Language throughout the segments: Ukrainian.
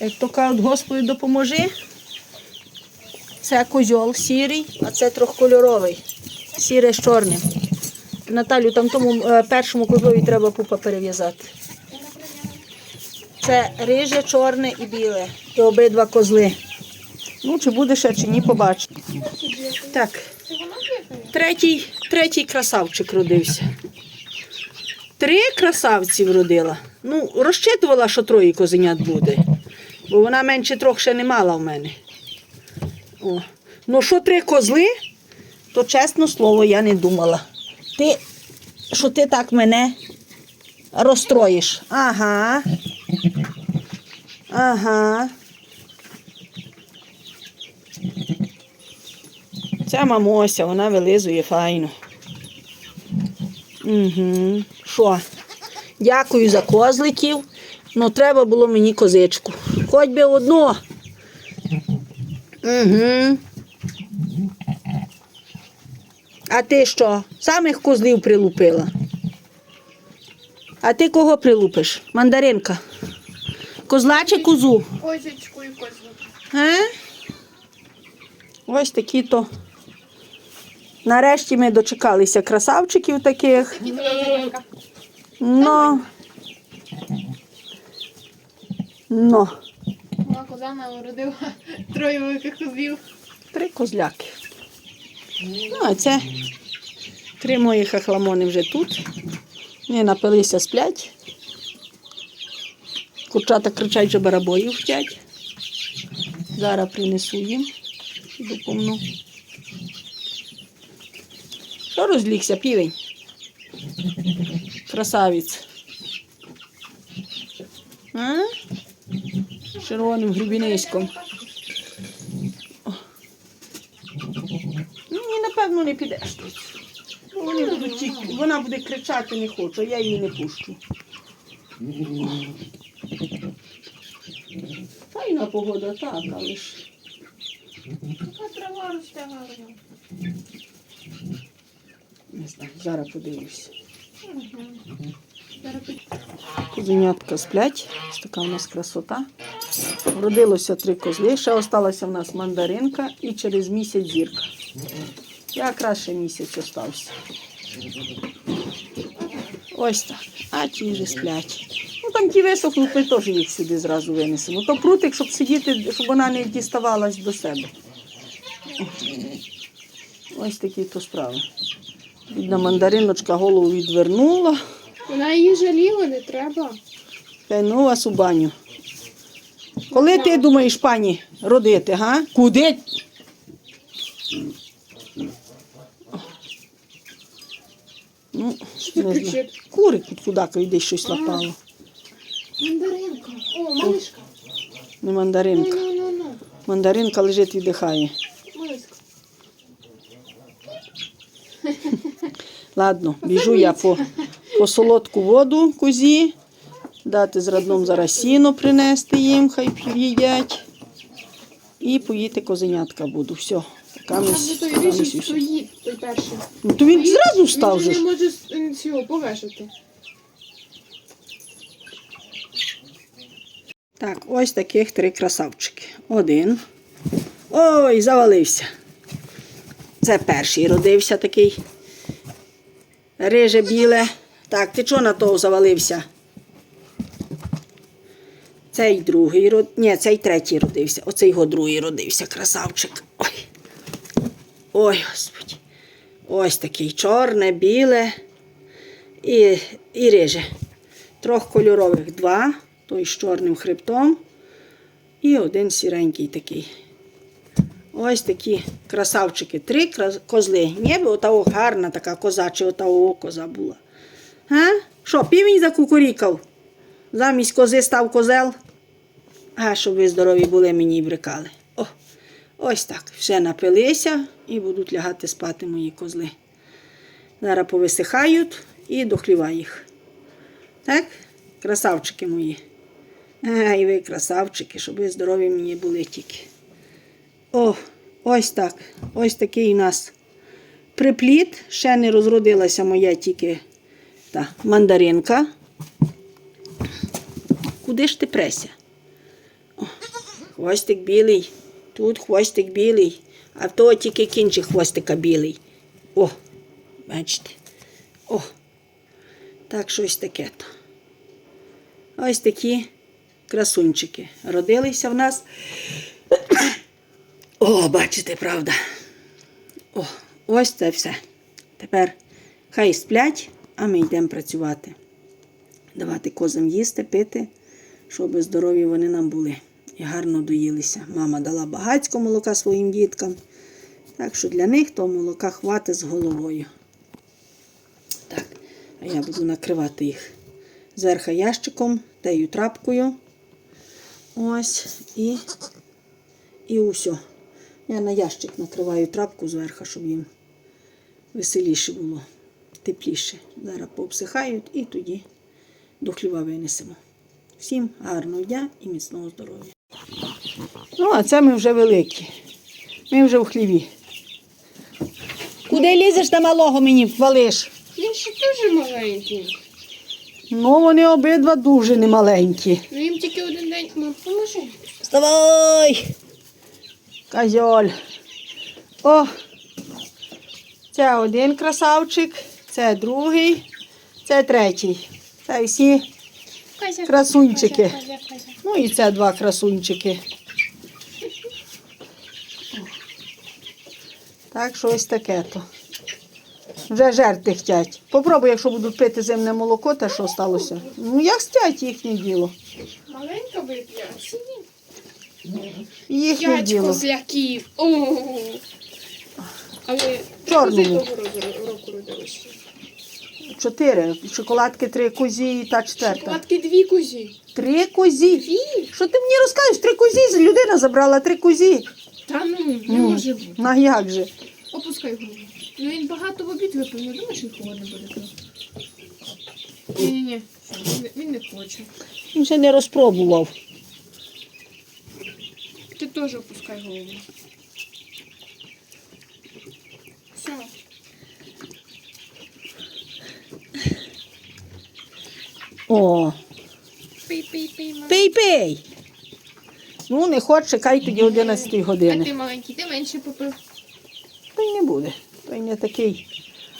Як то кажуть, Господи, допоможи. Це козьол сірий, а це трьохкольоровий. Сіре з чорним. Наталю, там тому е, першому козлові треба пупа перев'язати. Це риже, чорне і біле. І обидва козли. Ну, чи буде ще, чи ні, побачимо. Так. Третій, третій красавчик родився. Три красавці вродила. Ну, розчитувала, що троє козенят буде. Бо вона менше трьох ще не мала в мене. О. Ну, що три козли, то чесне слово, я не думала. Ти, що ти так мене розстроїш. Ага. Ага. Ця мамося, вона вилизує файно. Угу. Що? Дякую за козликів. Ну, треба було мені козичку. Хоч би одну. Угу. А ти що? Самих козлів прилупила? А ти кого прилупиш? Мандаринка. Козла чи козу? Козочку і козу. Е? Ось такі то. Нарешті ми дочекалися красавчиків таких. Ну. Ну, Моя коза народила троє великих козлів. три козляки. Ну, а це три мої хахламони вже тут. Вони напилися, сплять. Курчата кричать, що барабоїв втять. Зараз принесу їм і допомну. Що розлігся, півень? Красавець. А? Червоним гребіниськом. Ну, ні, напевно, не підеш тут. Вони будуть тільки, вона буде кричати, не хочу, а я її не пущу. Файна погода, так, але ж. Така трава росте гарно. Не знаю, зараз подивлюся. Козенятка сплять, ось така у нас красота. Вродилося три козли, ще осталася в нас мандаринка і через місяць зірка. Якраз ще місяць остався. Ось так. А ті вже сплять. Ну там ті висохнуть, ми теж їх сюди зразу винесемо. То прутик, щоб сидіти, щоб вона не діставалась до себе. Ось такі то справи. Бідна мандариночка голову відвернула. Вона її жаліла, не треба. Та й ну вас у баню. Коли ти думаєш, пані, родити, га? Куди? Ну, не знаю. кричить? Кури тут куди йде щось напало. Мандаринка. О, малишка. Не мандаринка. ну, ну, ну. Мандаринка лежить і дихає. Малишка. Ладно, біжу я по, по солодку воду козі, дати з радном зараз сіно принести їм, хай їдять. І поїти козенятка буду. Все. Там той всі- стоїть, той перший. Ну то він зразу встав Він же. ж. не може с- цього повешати. Так, ось таких три красавчики. Один. Ой, завалився. Це перший родився такий. Риже біле. Так, ти чого на того завалився? Цей другий род... Ні, цей третій родився. Оцей його другий родився, красавчик. Ой. Ой, господи. Ось такий чорне, біле і, і риже. Трьох кольорових два, той з чорним хребтом. І один сіренький такий. Ось такі красавчики. Три козли. Ніби ота гарна така коза, чи ота коза була. Що, півень закукурікав? Замість кози став козел. А, щоб ви здорові були, мені й брикали. О, ось так. Все напилися і будуть лягати спати мої козли. Зараз повисихають і до хліва їх. Так? Красавчики мої. Ай, ви красавчики, щоб ви здорові мені були тільки. О, ось так. Ось такий у нас припліт. Ще не розродилася моя тільки та, мандаринка. Куди ж ти преся? Хвостик білий. Тут хвостик білий, а в того тільки кінчик хвостика білий. О, бачите. О, так щось таке то. Ось такі красунчики. Родилися в нас. О, бачите, правда. О, ось це все. Тепер хай сплять, а ми йдемо працювати. Давати козам їсти, пити, щоб здорові вони нам були. І гарно доїлися. Мама дала багацько молока своїм діткам. Так що для них то молока хватить з головою. Так, а я буду накривати їх зверху ящиком, тею трапкою. Ось і, і усе. Я на ящик накриваю трапку зверху, щоб їм веселіше було, тепліше. Зараз пообсихають і тоді до хліва винесемо. Всім гарного дня і міцного здоров'я. Ну, а це ми вже великі. Ми вже в хліві. Куди лізеш на малого мені валиш? Він ще дуже маленький. Ну, вони обидва дуже немаленькі. Ну їм тільки один день. Мам, поможи. Вставай! Козьоль. О! Це один красавчик, це другий, це третій. Це всі. Красунчики. Ну і це два красунчики. Так що ось таке то. Вже жерти хотять. Попробуй, якщо будуть пити зимне молоко, те що сталося. Ну як стять їхнє діло. Маленька вип'є. Їхнє П'ять діло. козляків. О. Але Чорному. року родилися. Чотири. Шоколадки три козі і та четверта. Шоколадки дві козі. Три козі. Дві? Що ти мені розказуєш? Три козі. Людина забрала три козі. Та ну, не Ну, може бути. На як же? Опускай голову. Ну він багато в обід випив, не думаєш, він холодно буде. Ні-ні-ні, він, не- він не хоче. Він ще не розпробував. Ти теж опускай голову. О, пий, пий. Ну, не хоче, чекай тоді 11 А години. ти маленький, ти менше попив. Той не буде. Той не такий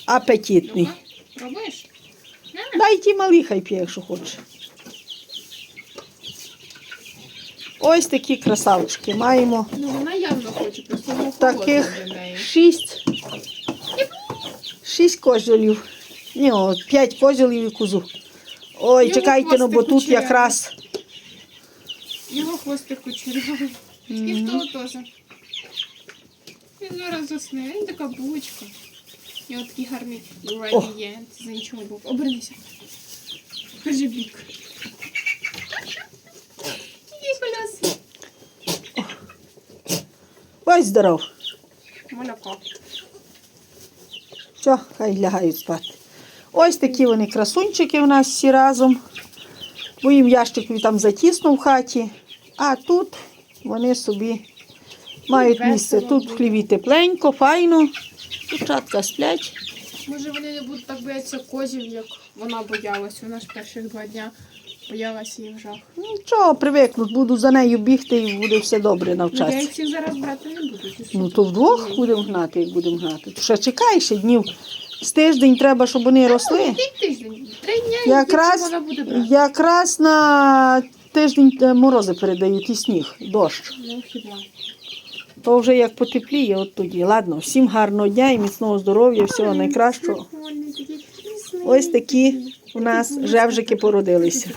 апетитний. На. Дай ті малий хай п'є, якщо хоче. Ось такі красавчики маємо. Ну вона явно хоче, просто воно Таких шість. Шість козьолів. Ні, п'ять козьолів і козу. Ой, Його чекайте, ну бо тут кучерявий. якраз. Його хвостик кучерявий. І в того теж. Він зараз засне, він така булочка. І от такий гарний градієнт за нічого був. Обернися. Кажи бік. Який колес. Ось здоров. Молоко. Все, хай лягають спати. Ось такі вони красунчики у нас всі разом. Бо їм ящик там затісно в хаті. А тут вони собі мають місце. Тут в хліві тепленько, файно. Дівчатка сплять. Може вони не будуть так боятися козів, як вона боялась. Вона ж перших два дня боялася їх жах. Нічого, привикнуть, буду за нею бігти і буде все добре Ну, Я їх всіх зараз брати не буду. Ну то вдвох будемо гнати, як будемо гнати. То ще чекай ще днів. З тиждень треба, щоб вони росли. Тиждень? Три дня і Якраз, вона буде брати. якраз на тиждень е, морози передають і сніг, дощ. Ну, хіба. То вже як потепліє, от тоді. Ладно, всім гарного дня і міцного здоров'я, всього найкращого. Ось такі у нас жевжики породилися.